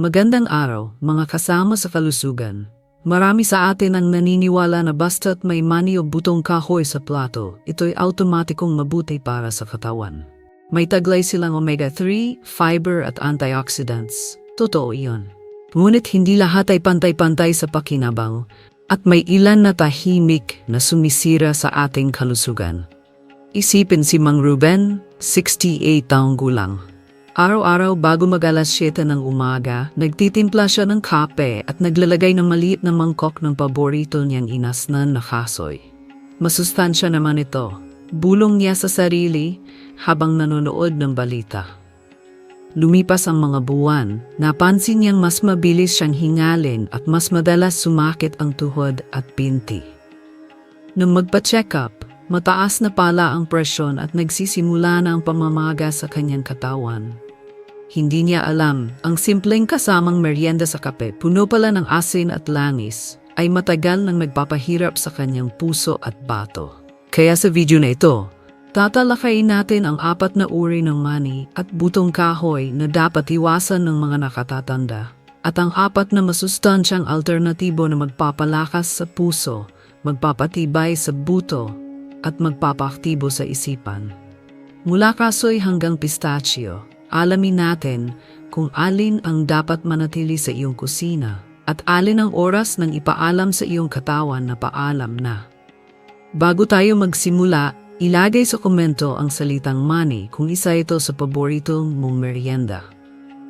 Magandang araw, mga kasama sa kalusugan. Marami sa atin ang naniniwala na basta't may mani o butong kahoy sa plato, ito'y automatikong mabuti para sa katawan. May taglay silang omega-3, fiber at antioxidants. Totoo iyon. Ngunit hindi lahat ay pantay-pantay sa pakinabang at may ilan na tahimik na sumisira sa ating kalusugan. Isipin si Mang Ruben, 68 taong gulang. Araw-araw bago mag alas 7 ng umaga, nagtitimpla siya ng kape at naglalagay ng maliit na mangkok ng paborito niyang inasnan na kasoy. Masustansya naman ito. Bulong niya sa sarili habang nanonood ng balita. Lumipas ang mga buwan, napansin niyang mas mabilis siyang hingalin at mas madalas sumakit ang tuhod at binti. Nung magpa-check up, mataas na pala ang presyon at nagsisimula na ang pamamaga sa kanyang katawan. Hindi niya alam, ang simpleng kasamang merienda sa kape, puno pala ng asin at langis, ay matagal nang nagpapahirap sa kanyang puso at bato. Kaya sa video na ito, tatalakayin natin ang apat na uri ng mani at butong kahoy na dapat iwasan ng mga nakatatanda at ang apat na masustansyang alternatibo na magpapalakas sa puso, magpapatibay sa buto at magpapaaktibo sa isipan. Mula kasoy hanggang pistachio, alamin natin kung alin ang dapat manatili sa iyong kusina at alin ang oras ng ipaalam sa iyong katawan na paalam na. Bago tayo magsimula, ilagay sa komento ang salitang money kung isa ito sa paborito mong merienda.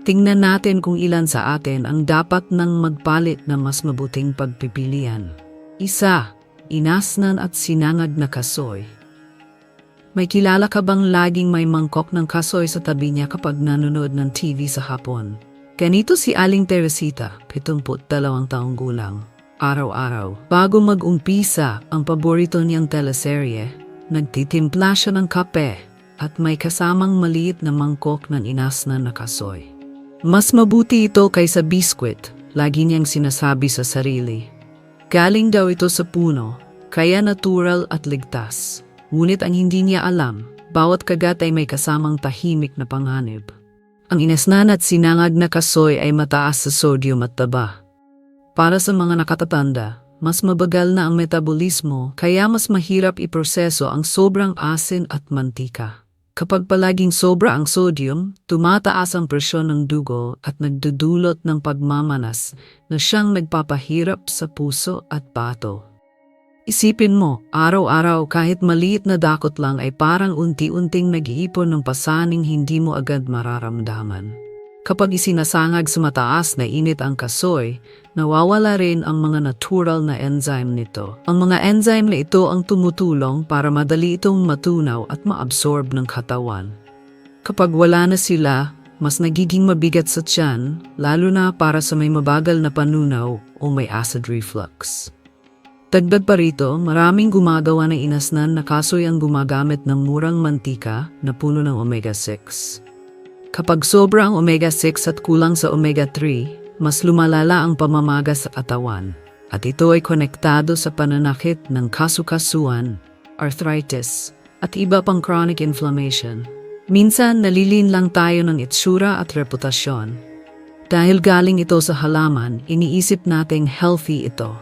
Tingnan natin kung ilan sa atin ang dapat nang magpalit ng mas mabuting pagpipilian. Isa, inasnan at sinangag na kasoy. May kilala ka bang laging may mangkok ng kasoy sa tabi niya kapag nanonood ng TV sa hapon? Ganito si Aling Teresita, 72 taong gulang. Araw-araw, bago mag-umpisa ang paborito niyang teleserye, nagtitimpla siya ng kape at may kasamang maliit na mangkok ng inasnan na kasoy. Mas mabuti ito kaysa biskwit, lagi niyang sinasabi sa sarili. Galing daw ito sa puno, kaya natural at ligtas. Ngunit ang hindi niya alam, bawat kagat ay may kasamang tahimik na panganib. Ang inasnan at sinangag na kasoy ay mataas sa sodium at taba. Para sa mga nakatatanda, mas mabagal na ang metabolismo kaya mas mahirap iproseso ang sobrang asin at mantika. Kapag palaging sobra ang sodium, tumataas ang presyon ng dugo at nagdudulot ng pagmamanas na siyang nagpapahirap sa puso at bato. Isipin mo, araw-araw kahit maliit na dakot lang ay parang unti-unting nag-iipon ng pasaning hindi mo agad mararamdaman. Kapag isinasangag sa mataas na init ang kasoy, nawawala rin ang mga natural na enzyme nito. Ang mga enzyme na ito ang tumutulong para madali itong matunaw at maabsorb ng katawan. Kapag wala na sila, mas nagiging mabigat sa tiyan, lalo na para sa may mabagal na panunaw o may acid reflux. Dagdag pa rito, maraming gumagawa ng inasnan na kasoy ang gumagamit ng murang mantika na puno ng omega-6. Kapag sobra ang omega-6 at kulang sa omega-3, mas lumalala ang pamamaga sa katawan at ito ay konektado sa pananakit ng kasukasuan, arthritis, at iba pang chronic inflammation. Minsan nalilin lang tayo ng itsura at reputasyon. Dahil galing ito sa halaman, iniisip nating healthy ito.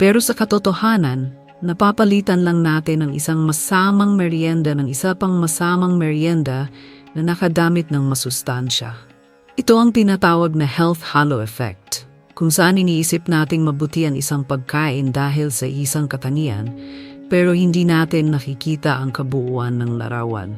Pero sa katotohanan, napapalitan lang natin ang isang masamang merienda ng isa pang masamang merienda na nakadamit ng masustansya. Ito ang tinatawag na health halo effect, kung saan iniisip nating mabuti ang isang pagkain dahil sa isang katangian, pero hindi natin nakikita ang kabuuan ng larawan.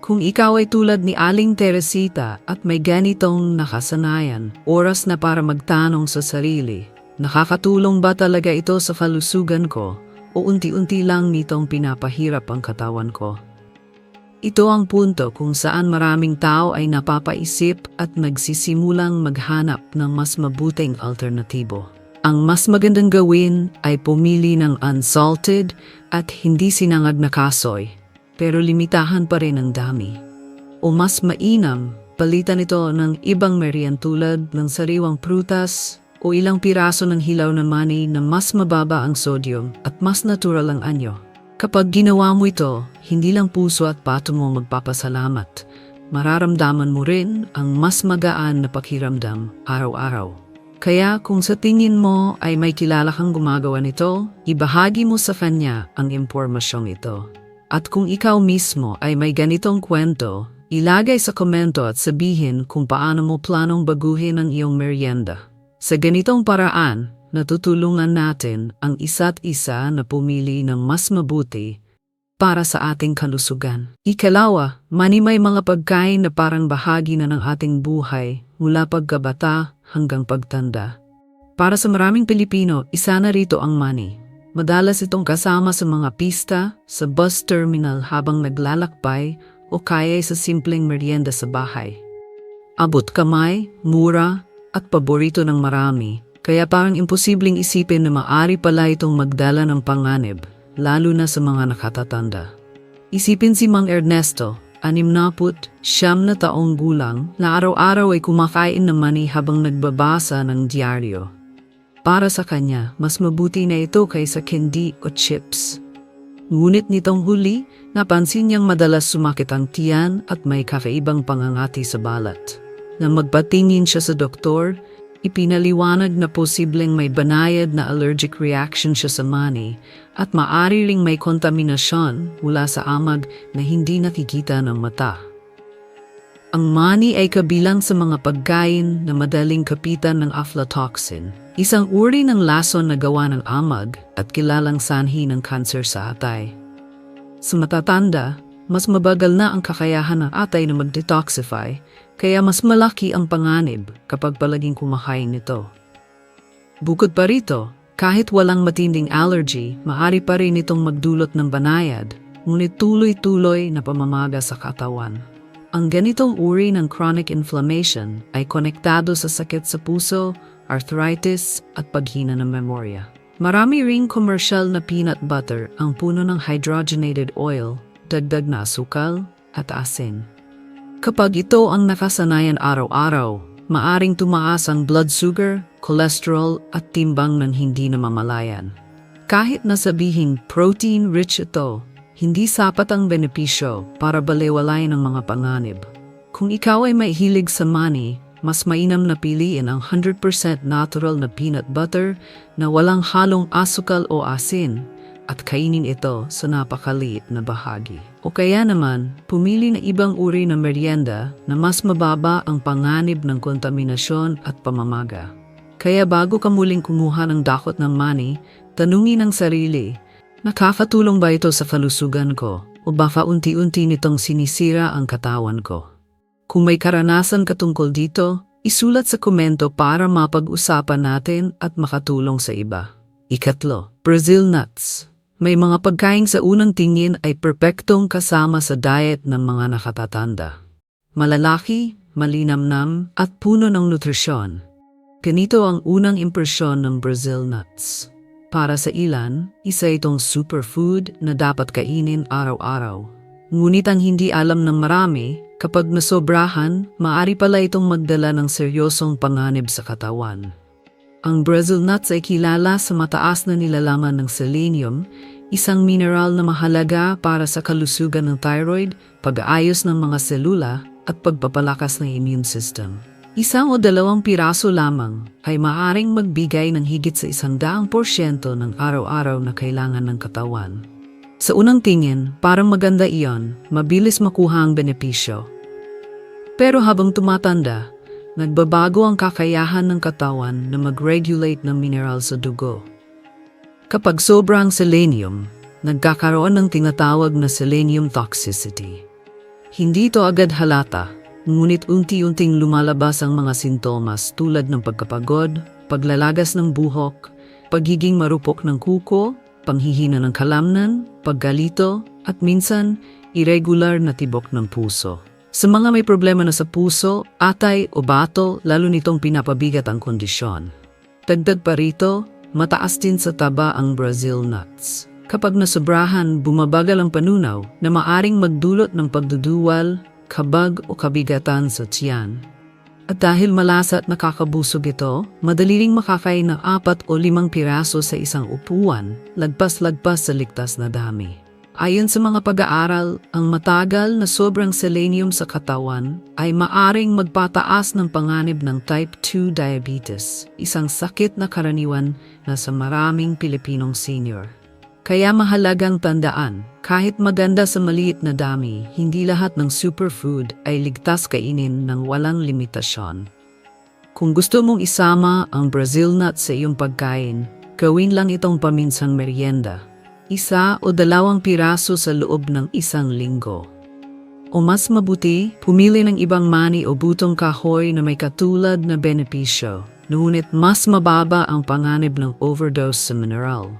Kung ikaw ay tulad ni Aling Teresita at may ganitong nakasanayan, oras na para magtanong sa sarili, Nakakatulong ba talaga ito sa kalusugan ko o unti-unti lang nitong pinapahirap ang katawan ko? Ito ang punto kung saan maraming tao ay napapaisip at nagsisimulang maghanap ng mas mabuting alternatibo. Ang mas magandang gawin ay pumili ng unsalted at hindi sinangag na kasoy, pero limitahan pa rin ang dami. O mas mainam, palitan ito ng ibang merian tulad ng sariwang prutas, o ilang piraso ng hilaw na mani na mas mababa ang sodium at mas natural ang anyo. Kapag ginawa mo ito, hindi lang puso at pato mo magpapasalamat, mararamdaman mo rin ang mas magaan na pakiramdam araw-araw. Kaya kung sa tingin mo ay may kilala kang gumagawa nito, ibahagi mo sa kanya ang impormasyong ito. At kung ikaw mismo ay may ganitong kwento, ilagay sa komento at sabihin kung paano mo planong baguhin ang iyong merienda. Sa ganitong paraan, natutulungan natin ang isa't isa na pumili ng mas mabuti para sa ating kalusugan. Ikalawa, mani may mga pagkain na parang bahagi na ng ating buhay mula pagkabata hanggang pagtanda. Para sa maraming Pilipino, isa na rito ang mani. Madalas itong kasama sa mga pista, sa bus terminal habang naglalakbay o kaya sa simpleng merienda sa bahay. Abot kamay, mura, at paborito ng marami, kaya parang imposibleng isipin na maari pala itong magdala ng panganib, lalo na sa mga nakatatanda. Isipin si Mang Ernesto, anim naput, siyam na taong gulang, na araw-araw ay kumakain ng mani habang nagbabasa ng diaryo. Para sa kanya, mas mabuti na ito kaysa candy o chips. Ngunit nitong huli, napansin niyang madalas sumakit ang tiyan at may kakaibang pangangati sa balat. Nang magpatingin siya sa doktor, ipinaliwanag na posibleng may banayad na allergic reaction siya sa mani at maari ring may kontaminasyon mula sa amag na hindi nakikita ng mata. Ang mani ay kabilang sa mga pagkain na madaling kapitan ng aflatoxin, isang uri ng lason na gawa ng amag at kilalang sanhi ng kanser sa atay. Sa matatanda, mas mabagal na ang kakayahan ng atay na mag-detoxify, kaya mas malaki ang panganib kapag palaging kumakain nito. Bukod pa rito, kahit walang matinding allergy, maaari pa rin itong magdulot ng banayad, ngunit tuloy-tuloy na pamamaga sa katawan. Ang ganitong uri ng chronic inflammation ay konektado sa sakit sa puso, arthritis, at paghina ng memorya. Marami ring commercial na peanut butter ang puno ng hydrogenated oil, dagdag na asukal at asin. Kapag ito ang nakasanayan araw-araw, maaring tumaas ang blood sugar, cholesterol at timbang ng hindi namamalayan. Kahit na sabihing protein-rich ito, hindi sapat ang benepisyo para balewalayan ang mga panganib. Kung ikaw ay may hilig sa mani, mas mainam na piliin ang 100% natural na peanut butter na walang halong asukal o asin at kainin ito sa napakaliit na bahagi. O kaya naman, pumili na ibang uri ng merienda na mas mababa ang panganib ng kontaminasyon at pamamaga. Kaya bago ka muling kumuha ng dakot ng mani, tanungin ang sarili, nakakatulong ba ito sa kalusugan ko o baka unti-unti nitong sinisira ang katawan ko? Kung may karanasan ka tungkol dito, isulat sa komento para mapag-usapan natin at makatulong sa iba. Ikatlo, Brazil nuts. May mga pagkain sa unang tingin ay perpektong kasama sa diet ng mga nakatatanda. Malalaki, malinamnam, at puno ng nutrisyon. Ganito ang unang impresyon ng Brazil nuts. Para sa ilan, isa itong superfood na dapat kainin araw-araw. Ngunit ang hindi alam ng marami, kapag nasobrahan, maari pala itong magdala ng seryosong panganib sa katawan. Ang Brazil nuts ay kilala sa mataas na nilalaman ng selenium, isang mineral na mahalaga para sa kalusugan ng thyroid, pag-aayos ng mga selula, at pagpapalakas ng immune system. Isang o dalawang piraso lamang ay maaring magbigay ng higit sa isang daang porsyento ng araw-araw na kailangan ng katawan. Sa unang tingin, parang maganda iyon, mabilis makuha ang benepisyo. Pero habang tumatanda, nagbabago ang kakayahan ng katawan na mag-regulate ng mineral sa dugo. Kapag sobrang selenium, nagkakaroon ng tinatawag na selenium toxicity. Hindi ito agad halata, ngunit unti-unting lumalabas ang mga sintomas tulad ng pagkapagod, paglalagas ng buhok, pagiging marupok ng kuko, panghihina ng kalamnan, paggalito, at minsan, irregular na tibok ng puso. Sa mga may problema na sa puso, atay o bato, lalo nitong pinapabigat ang kondisyon. Dagdag pa rito, mataas din sa taba ang Brazil nuts. Kapag nasobrahan, bumabagal ang panunaw na maaring magdulot ng pagduduwal, kabag o kabigatan sa tiyan. At dahil malasa at nakakabusog ito, madali ring makakain ng apat o limang piraso sa isang upuan, lagpas-lagpas sa ligtas na dami. Ayon sa mga pag-aaral, ang matagal na sobrang selenium sa katawan ay maaring magpataas ng panganib ng type 2 diabetes, isang sakit na karaniwan na sa maraming Pilipinong senior. Kaya mahalagang tandaan, kahit maganda sa maliit na dami, hindi lahat ng superfood ay ligtas kainin ng walang limitasyon. Kung gusto mong isama ang Brazil nut sa iyong pagkain, gawin lang itong paminsang merienda. Isa o dalawang piraso sa loob ng isang linggo. O mas mabuti, pumili ng ibang mani o butong kahoy na may katulad na benepisyo, ngunit mas mababa ang panganib ng overdose sa mineral.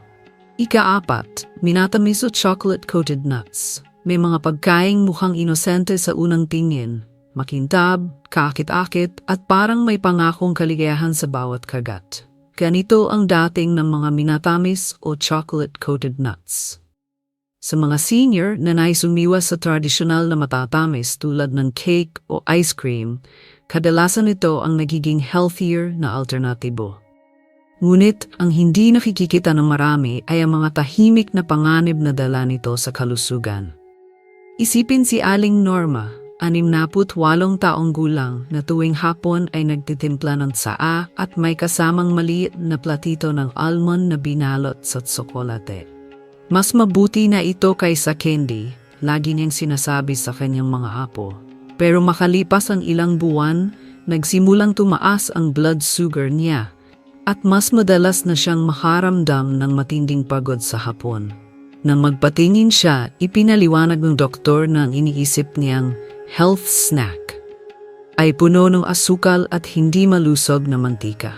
Ika-apat, minatamis o chocolate-coated nuts. May mga pagkaing mukhang inosente sa unang tingin, makintab, kakit-akit at parang may pangakong kaligayahan sa bawat kagat. Ganito ang dating ng mga minatamis o chocolate-coated nuts. Sa mga senior na nais umiwas sa tradisyonal na matatamis tulad ng cake o ice cream, kadalasan ito ang nagiging healthier na alternatibo. Ngunit ang hindi nakikikita ng marami ay ang mga tahimik na panganib na dala nito sa kalusugan. Isipin si Aling Norma, 68 taong gulang na tuwing hapon ay nagtitimpla ng tsaa at may kasamang maliit na platito ng almond na binalot sa tsokolate. Mas mabuti na ito kaysa candy, lagi niyang sinasabi sa kanyang mga apo. Pero makalipas ang ilang buwan, nagsimulang tumaas ang blood sugar niya at mas madalas na siyang makaramdam ng matinding pagod sa hapon. Nang magpatingin siya, ipinaliwanag ng doktor na ang iniisip niyang health snack ay puno ng asukal at hindi malusog na mantika.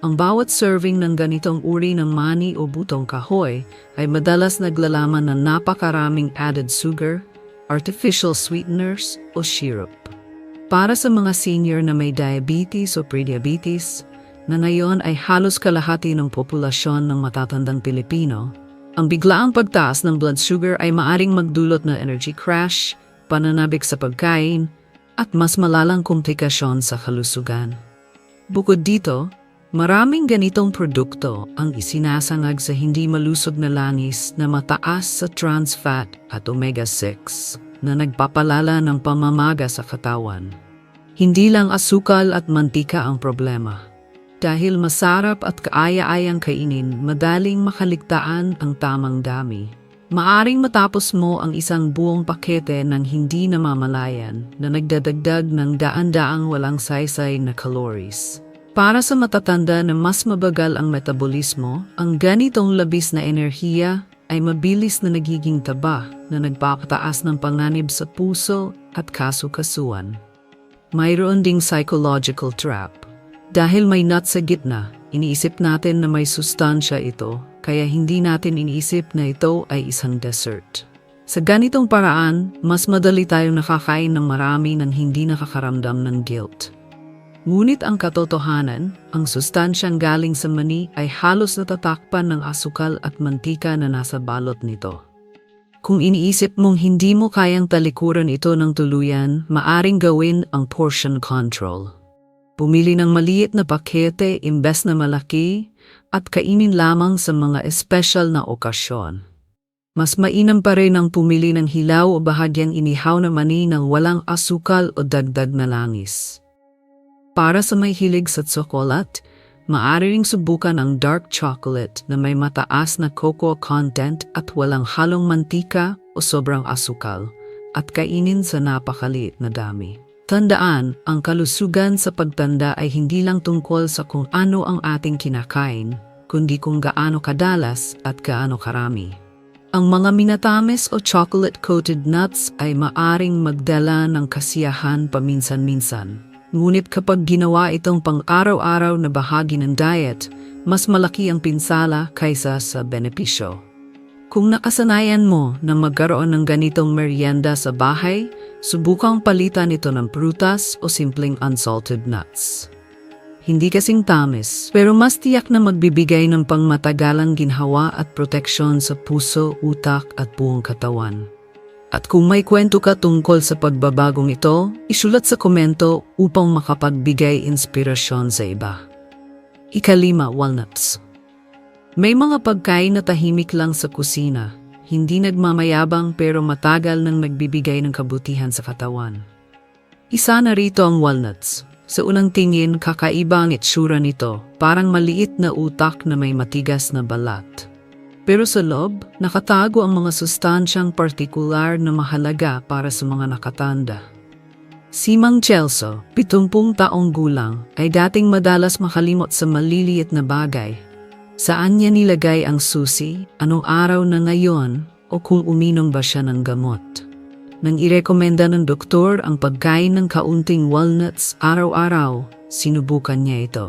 Ang bawat serving ng ganitong uri ng mani o butong kahoy ay madalas naglalaman ng napakaraming added sugar, artificial sweeteners o syrup. Para sa mga senior na may diabetes o prediabetes, na ngayon ay halos kalahati ng populasyon ng matatandang Pilipino, ang biglaang pagtaas ng blood sugar ay maaring magdulot ng energy crash, pananabik sa pagkain, at mas malalang komplikasyon sa kalusugan. Bukod dito, maraming ganitong produkto ang isinasangag sa hindi malusog na langis na mataas sa trans fat at omega-6 na nagpapalala ng pamamaga sa katawan. Hindi lang asukal at mantika ang problema dahil masarap at kaaya-ayang kainin, madaling makaligtaan ang tamang dami. Maaring matapos mo ang isang buong pakete ng hindi namamalayan na nagdadagdag ng daan-daang walang saysay na calories. Para sa matatanda na mas mabagal ang metabolismo, ang ganitong labis na enerhiya ay mabilis na nagiging taba na nagpapataas ng panganib sa puso at kasukasuan. Mayroon ding psychological trap dahil may nut sa gitna, iniisip natin na may sustansya ito, kaya hindi natin iniisip na ito ay isang dessert. Sa ganitong paraan, mas madali tayong nakakain ng marami nang hindi nakakaramdam ng guilt. Ngunit ang katotohanan, ang sustansyang galing sa mani ay halos natatakpan ng asukal at mantika na nasa balot nito. Kung iniisip mong hindi mo kayang talikuran ito ng tuluyan, maaring gawin ang portion control. Pumili ng maliit na pakete imbes na malaki at kainin lamang sa mga espesyal na okasyon. Mas mainam pa rin ang pumili ng hilaw o bahagyang inihaw na mani ng walang asukal o dagdag na langis. Para sa may hilig sa tsokolat, maaari ring subukan ang dark chocolate na may mataas na cocoa content at walang halong mantika o sobrang asukal at kainin sa napakaliit na dami. Tandaan, ang kalusugan sa pagtanda ay hindi lang tungkol sa kung ano ang ating kinakain, kundi kung gaano kadalas at gaano karami. Ang mga minatamis o chocolate-coated nuts ay maaring magdala ng kasiyahan paminsan-minsan. Ngunit kapag ginawa itong pang-araw-araw na bahagi ng diet, mas malaki ang pinsala kaysa sa benepisyo. Kung nakasanayan mo na magkaroon ng ganitong merienda sa bahay, subukang palitan ito ng prutas o simpleng unsalted nuts. Hindi kasing tamis, pero mas tiyak na magbibigay ng pangmatagalang ginhawa at proteksyon sa puso, utak at buong katawan. At kung may kwento ka tungkol sa pagbabagong ito, isulat sa komento upang makapagbigay inspirasyon sa iba. Ikalima, walnuts. May mga pagkain na tahimik lang sa kusina, hindi nagmamayabang pero matagal nang nagbibigay ng kabutihan sa katawan. Isa na rito ang walnuts. Sa unang tingin, kakaiba ang itsura nito, parang maliit na utak na may matigas na balat. Pero sa loob, nakatago ang mga sustansyang partikular na mahalaga para sa mga nakatanda. Si Mang Chelso, 70 taong gulang, ay dating madalas makalimot sa maliliit na bagay. Saan niya nilagay ang susi, anong araw na ngayon, o kung uminom ba siya ng gamot. Nang irekomenda ng doktor ang pagkain ng kaunting walnuts araw-araw, sinubukan niya ito.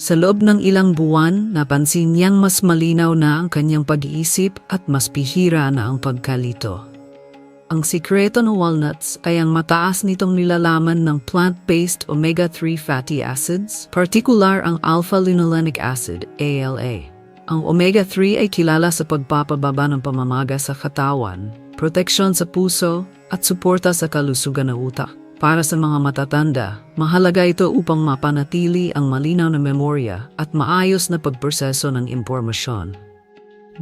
Sa loob ng ilang buwan, napansin niyang mas malinaw na ang kanyang pag-iisip at mas pihira na ang pagkalito. Ang sikreto ng walnuts ay ang mataas nitong nilalaman ng plant-based omega-3 fatty acids, partikular ang alpha-linolenic acid, ALA. Ang omega-3 ay kilala sa pagpapababa ng pamamaga sa katawan, proteksyon sa puso, at suporta sa kalusugan ng utak. Para sa mga matatanda, mahalaga ito upang mapanatili ang malinaw na memorya at maayos na pagproseso ng impormasyon.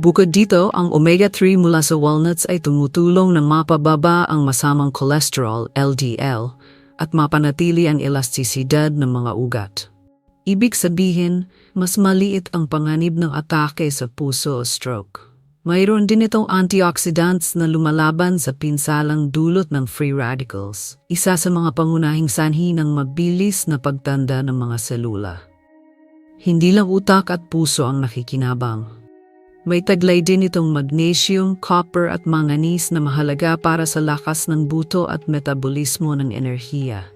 Bukod dito, ang omega-3 mula sa walnuts ay tumutulong na mapababa ang masamang cholesterol, LDL, at mapanatili ang elastisidad ng mga ugat. Ibig sabihin, mas maliit ang panganib ng atake sa puso o stroke. Mayroon din itong antioxidants na lumalaban sa pinsalang dulot ng free radicals, isa sa mga pangunahing sanhi ng mabilis na pagtanda ng mga selula. Hindi lang utak at puso ang nakikinabang. May taglay din itong magnesium, copper at manganese na mahalaga para sa lakas ng buto at metabolismo ng enerhiya.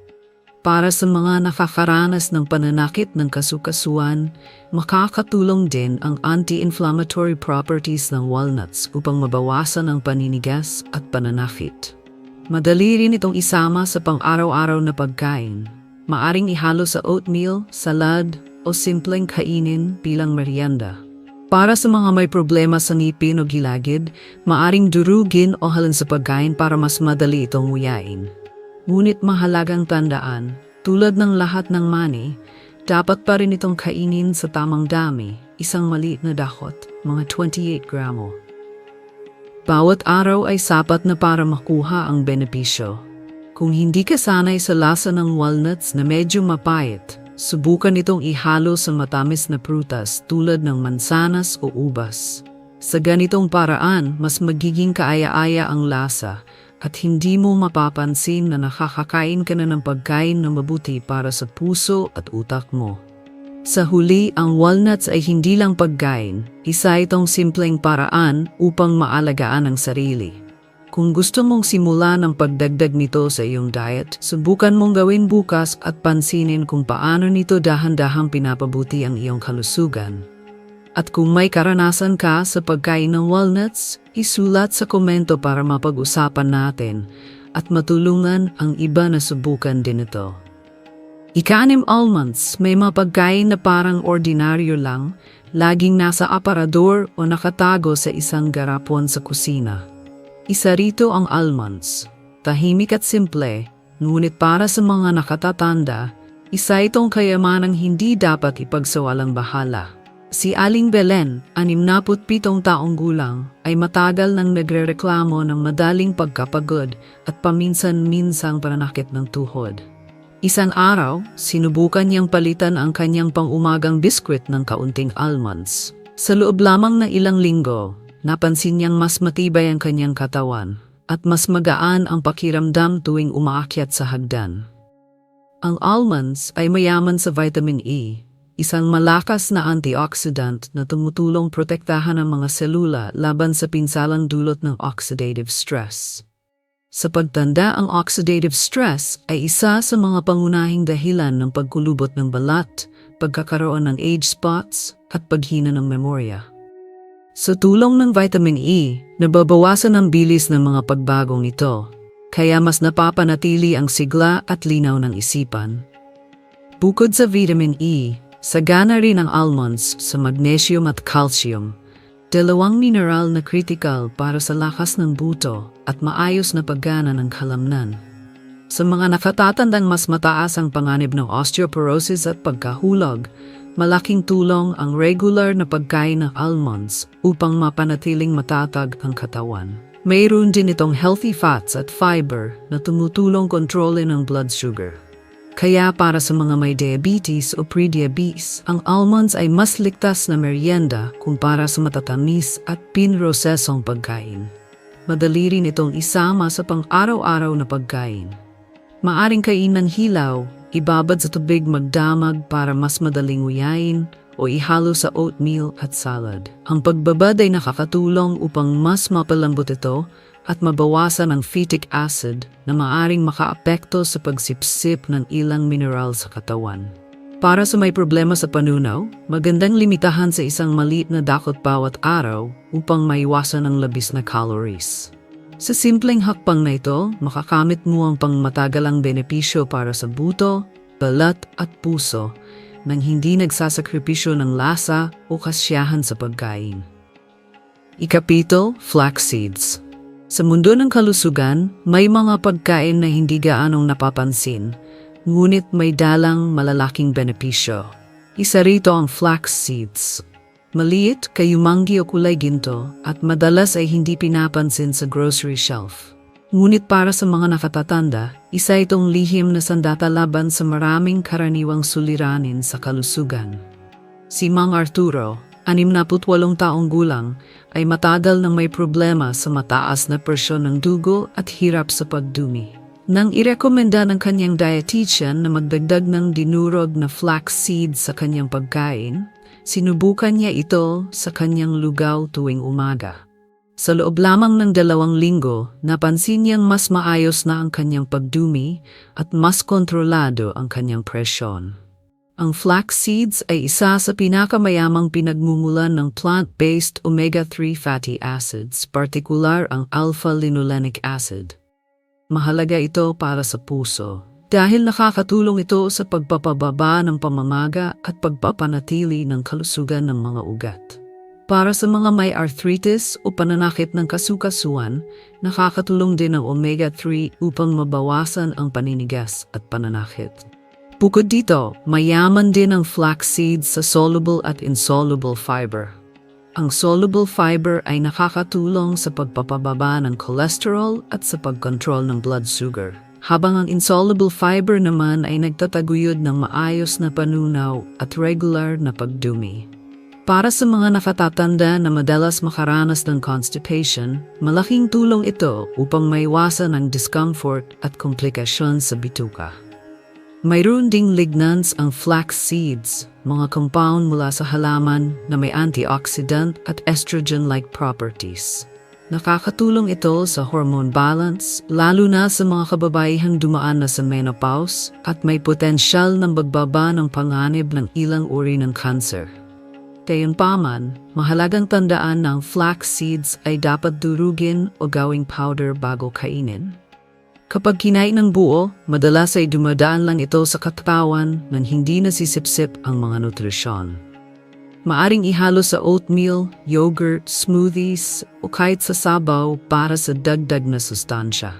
Para sa mga nakakaranas ng pananakit ng kasukasuan, makakatulong din ang anti-inflammatory properties ng walnuts upang mabawasan ang paninigas at pananakit. Madali rin itong isama sa pang-araw-araw na pagkain. Maaring ihalo sa oatmeal, salad, o simpleng kainin bilang merienda. Para sa mga may problema sa ngipin o gilagid, maaring durugin o halin sa pagkain para mas madali itong nguyain. Ngunit mahalagang tandaan, tulad ng lahat ng mani, dapat pa rin itong kainin sa tamang dami, isang maliit na dakot, mga 28 gramo. Bawat araw ay sapat na para makuha ang benepisyo. Kung hindi ka sanay sa lasa ng walnuts na medyo mapait, subukan itong ihalo sa matamis na prutas tulad ng mansanas o ubas. Sa ganitong paraan, mas magiging kaaya-aya ang lasa at hindi mo mapapansin na nakakakain ka na ng pagkain na mabuti para sa puso at utak mo. Sa huli, ang walnuts ay hindi lang pagkain, isa itong simpleng paraan upang maalagaan ang sarili. Kung gusto mong simulan ang pagdagdag nito sa iyong diet, subukan mong gawin bukas at pansinin kung paano nito dahan-dahang pinapabuti ang iyong kalusugan. At kung may karanasan ka sa pagkain ng walnuts, isulat sa komento para mapag-usapan natin at matulungan ang iba na subukan din ito. Ikanim almonds, may mga pagkain na parang ordinaryo lang, laging nasa aparador o nakatago sa isang garapon sa kusina. Isa rito ang almonds. Tahimik at simple, ngunit para sa mga nakatatanda, isa itong kayamanang hindi dapat ipagsawalang bahala. Si Aling Belen, 67 taong gulang, ay matagal nang nagrereklamo ng madaling pagkapagod at paminsan-minsang pananakit ng tuhod. Isang araw, sinubukan niyang palitan ang kanyang pang-umagang biskwit ng kaunting almonds. Sa loob lamang na ilang linggo, napansin niyang mas matibay ang kanyang katawan at mas magaan ang pakiramdam tuwing umaakyat sa hagdan. Ang almonds ay mayaman sa vitamin E, isang malakas na antioxidant na tumutulong protektahan ang mga selula laban sa pinsalang dulot ng oxidative stress. Sa pagtanda, ang oxidative stress ay isa sa mga pangunahing dahilan ng pagkulubot ng balat, pagkakaroon ng age spots, at paghina ng memorya. Sa tulong ng vitamin E, nababawasan ang bilis ng mga pagbagong ito, kaya mas napapanatili ang sigla at linaw ng isipan. Bukod sa vitamin E, sagana rin ang almonds sa magnesium at calcium, dalawang mineral na critical para sa lakas ng buto at maayos na paggana ng kalamnan. Sa mga nakatatandang mas mataas ang panganib ng osteoporosis at pagkahulog, malaking tulong ang regular na pagkain ng almonds upang mapanatiling matatag ang katawan. Mayroon din itong healthy fats at fiber na tumutulong kontrolin ang blood sugar. Kaya para sa mga may diabetes o pre-diabetes, ang almonds ay mas ligtas na merienda kumpara sa matatamis at pinrosesong pagkain. Madali rin itong isama sa pang-araw-araw na pagkain. Maaring kainan hilaw, ibabad sa tubig magdamag para mas madaling uyain o ihalo sa oatmeal at salad. Ang pagbabad ay nakakatulong upang mas mapalambot ito at mabawasan ang phytic acid na maaring makaapekto sa pagsipsip ng ilang mineral sa katawan. Para sa may problema sa panunaw, magandang limitahan sa isang maliit na dakot bawat araw upang maiwasan ang labis na calories. Sa simpleng hakbang na ito, makakamit mo ang pangmatagalang benepisyo para sa buto, balat at puso nang hindi nagsasakripisyo ng lasa o kasyahan sa pagkain. Ikapito, flax seeds. Sa mundo ng kalusugan, may mga pagkain na hindi gaanong napapansin, ngunit may dalang malalaking benepisyo. Isa rito ang flax seeds. Maliit, kayumanggi o kulay ginto at madalas ay hindi pinapansin sa grocery shelf. Ngunit para sa mga nakatatanda, isa itong lihim na sandata laban sa maraming karaniwang suliranin sa kalusugan. Si Mang Arturo, 68 taong gulang, ay matagal nang may problema sa mataas na presyon ng dugo at hirap sa pagdumi. Nang irekomenda ng kanyang dietitian na magdagdag ng dinurog na flax seeds sa kanyang pagkain, sinubukan niya ito sa kanyang lugaw tuwing umaga. Sa loob lamang ng dalawang linggo, napansin niyang mas maayos na ang kanyang pagdumi at mas kontrolado ang kanyang presyon. Ang flax seeds ay isa sa pinakamayamang pinagmumulan ng plant-based omega-3 fatty acids, partikular ang alpha-linolenic acid. Mahalaga ito para sa puso dahil nakakatulong ito sa pagpapababa ng pamamaga at pagpapanatili ng kalusugan ng mga ugat. Para sa mga may arthritis o pananakit ng kasukasuan, nakakatulong din ang omega-3 upang mabawasan ang paninigas at pananakit. Bukod dito, mayaman din ang flax seeds sa soluble at insoluble fiber. Ang soluble fiber ay nakakatulong sa pagpapababa ng cholesterol at sa pagkontrol ng blood sugar. Habang ang insoluble fiber naman ay nagtataguyod ng maayos na panunaw at regular na pagdumi. Para sa mga nakatatanda na madalas makaranas ng constipation, malaking tulong ito upang maiwasan ang discomfort at komplikasyon sa bituka. Mayroon ding lignans ang flax seeds, mga compound mula sa halaman na may antioxidant at estrogen-like properties. Nakakatulong ito sa hormone balance, lalo na sa mga kababaihang dumaan na sa menopause at may potensyal ng magbaba ng panganib ng ilang uri ng cancer. Gayunpaman, mahalagang tandaan ang flax seeds ay dapat durugin o gawing powder bago kainin. Kapag kinain ng buo, madalas ay dumadaan lang ito sa katawan nang hindi nasisipsip ang mga nutrisyon. Maaring ihalo sa oatmeal, yogurt, smoothies o kahit sa sabaw para sa dagdag na sustansya.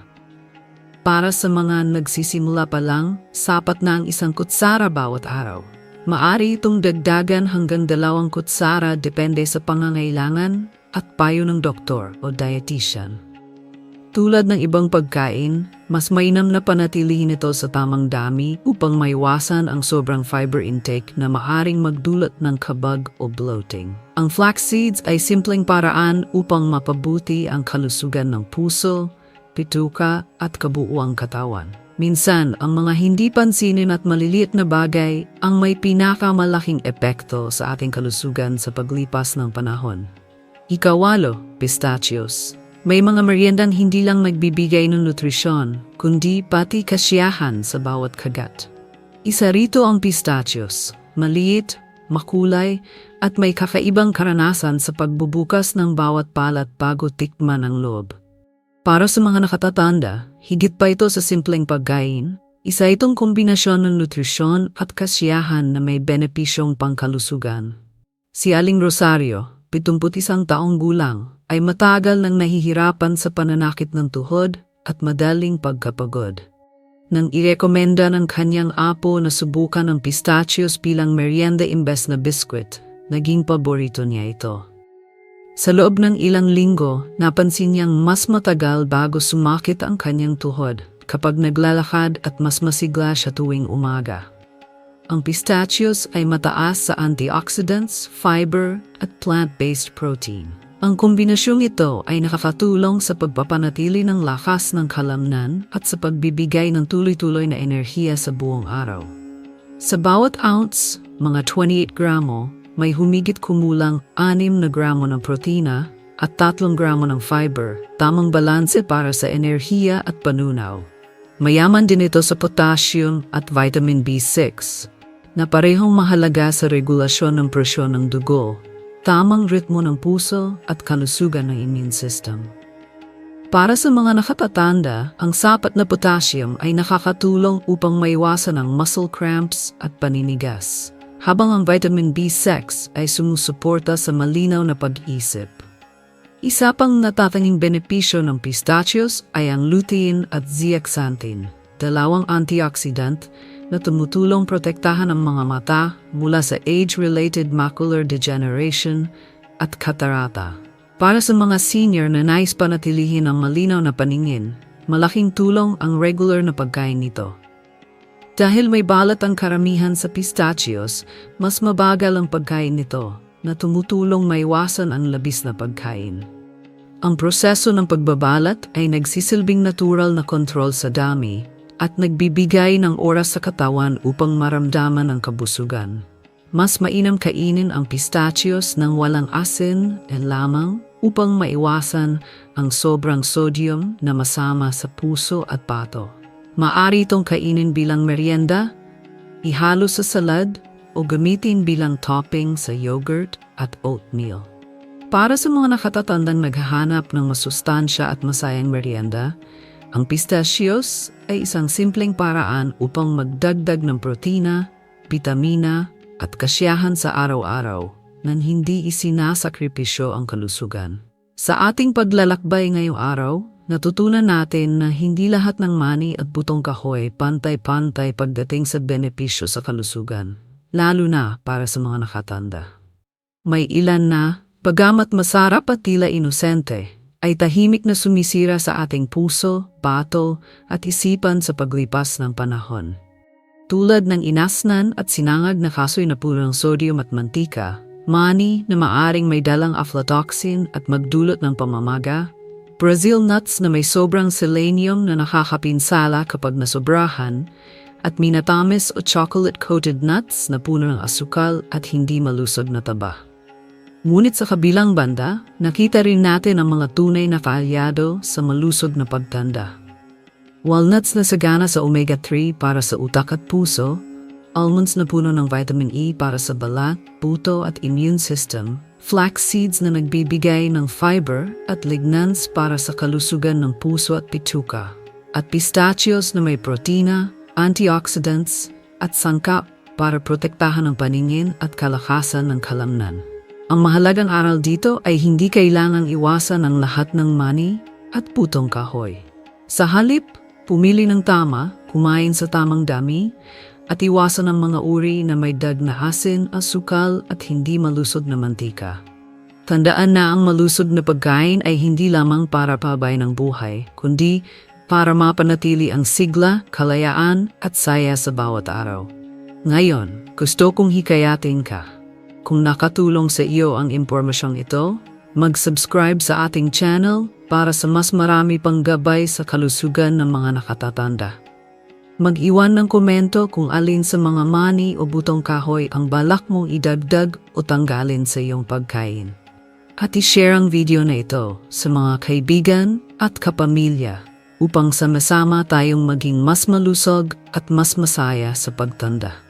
Para sa mga nagsisimula pa lang, sapat na ang isang kutsara bawat araw. Maari itong dagdagan hanggang dalawang kutsara depende sa pangangailangan at payo ng doktor o dietitian. Tulad ng ibang pagkain, mas mainam na panatilihin ito sa tamang dami upang maiwasan ang sobrang fiber intake na maaring magdulot ng kabag o bloating. Ang flax seeds ay simpleng paraan upang mapabuti ang kalusugan ng puso, pituka at kabuuang katawan. Minsan, ang mga hindi pansinin at maliliit na bagay ang may pinakamalaking epekto sa ating kalusugan sa paglipas ng panahon. Ikawalo, pistachios. May mga meriendang hindi lang nagbibigay ng nutrisyon, kundi pati kasiyahan sa bawat kagat. Isa rito ang pistachios, maliit, makulay, at may kakaibang karanasan sa pagbubukas ng bawat palat bago tikman ang loob. Para sa mga nakatatanda, higit pa ito sa simpleng pagkain, isa itong kombinasyon ng nutrisyon at kasiyahan na may benepisyong pangkalusugan. Si Aling Rosario, 71 taong gulang, ay matagal nang nahihirapan sa pananakit ng tuhod at madaling pagkapagod. nang irekomenda ng kanyang apo na subukan ang pistachios bilang merienda imbes na biskwit. Naging paborito niya ito. Sa loob ng ilang linggo, napansin niyang mas matagal bago sumakit ang kanyang tuhod kapag naglalakad at mas masigla siya tuwing umaga. Ang pistachios ay mataas sa antioxidants, fiber at plant-based protein. Ang kombinasyong ito ay nakakatulong sa pagpapanatili ng lakas ng kalamnan at sa pagbibigay ng tuloy-tuloy na enerhiya sa buong araw. Sa bawat ounce, mga 28 gramo, may humigit kumulang 6 na gramo ng protina at 3 gramo ng fiber, tamang balanse para sa enerhiya at panunaw. Mayaman din ito sa potassium at vitamin B6, na parehong mahalaga sa regulasyon ng presyon ng dugo, tamang ritmo ng puso at kalusugan ng immune system. Para sa mga nakatatanda, ang sapat na potassium ay nakakatulong upang maiwasan ang muscle cramps at paninigas, habang ang vitamin B6 ay sumusuporta sa malinaw na pag-isip. Isa pang natatanging benepisyo ng pistachios ay ang lutein at zeaxanthin, dalawang antioxidant na tumutulong protektahan ang mga mata mula sa age-related macular degeneration at katarata. Para sa mga senior na nais panatilihin ang malinaw na paningin, malaking tulong ang regular na pagkain nito. Dahil may balat ang karamihan sa pistachios, mas mabagal ang pagkain nito na tumutulong maiwasan ang labis na pagkain. Ang proseso ng pagbabalat ay nagsisilbing natural na kontrol sa dami at nagbibigay ng oras sa katawan upang maramdaman ang kabusugan. Mas mainam kainin ang pistachios ng walang asin e lamang upang maiwasan ang sobrang sodium na masama sa puso at pato. Maari itong kainin bilang merienda, ihalo sa salad, o gamitin bilang topping sa yogurt at oatmeal. Para sa mga nakatatandang naghahanap ng masustansya at masayang merienda, ang pistachios ay isang simpleng paraan upang magdagdag ng protina, vitamina at kasiyahan sa araw-araw nang hindi isinasakripisyo ang kalusugan. Sa ating paglalakbay ngayong araw, natutunan natin na hindi lahat ng mani at butong kahoy pantay-pantay pagdating sa benepisyo sa kalusugan, lalo na para sa mga nakatanda. May ilan na, pagamat masarap at tila inosente, ay tahimik na sumisira sa ating puso, bato at isipan sa paglipas ng panahon. Tulad ng inasnan at sinangag na kasoy na puno sodium at mantika, mani na maaring may dalang aflatoxin at magdulot ng pamamaga, Brazil nuts na may sobrang selenium na nakakapinsala kapag nasobrahan, at minatamis o chocolate-coated nuts na puno ng asukal at hindi malusog na taba. Ngunit sa kabilang banda, nakita rin natin ang mga tunay na kaalyado sa malusog na pagtanda. Walnuts na sagana sa omega-3 para sa utak at puso, almonds na puno ng vitamin E para sa balat, puto at immune system, flax seeds na nagbibigay ng fiber at lignans para sa kalusugan ng puso at pituka, at pistachios na may protina, antioxidants at sangkap para protektahan ang paningin at kalakasan ng kalamnan. Ang mahalagang aral dito ay hindi kailangang iwasan ang lahat ng mani at putong kahoy. Sa halip, pumili ng tama, kumain sa tamang dami, at iwasan ang mga uri na may dag na asin, asukal at hindi malusog na mantika. Tandaan na ang malusog na pagkain ay hindi lamang para pabay ng buhay, kundi para mapanatili ang sigla, kalayaan at saya sa bawat araw. Ngayon, gusto kong hikayatin ka. Kung nakatulong sa iyo ang impormasyong ito, mag-subscribe sa ating channel para sa mas marami pang gabay sa kalusugan ng mga nakatatanda. Mag-iwan ng komento kung alin sa mga mani o butong kahoy ang balak mong idagdag o tanggalin sa iyong pagkain. At i-share ang video na ito sa mga kaibigan at kapamilya upang sama-sama tayong maging mas malusog at mas masaya sa pagtanda.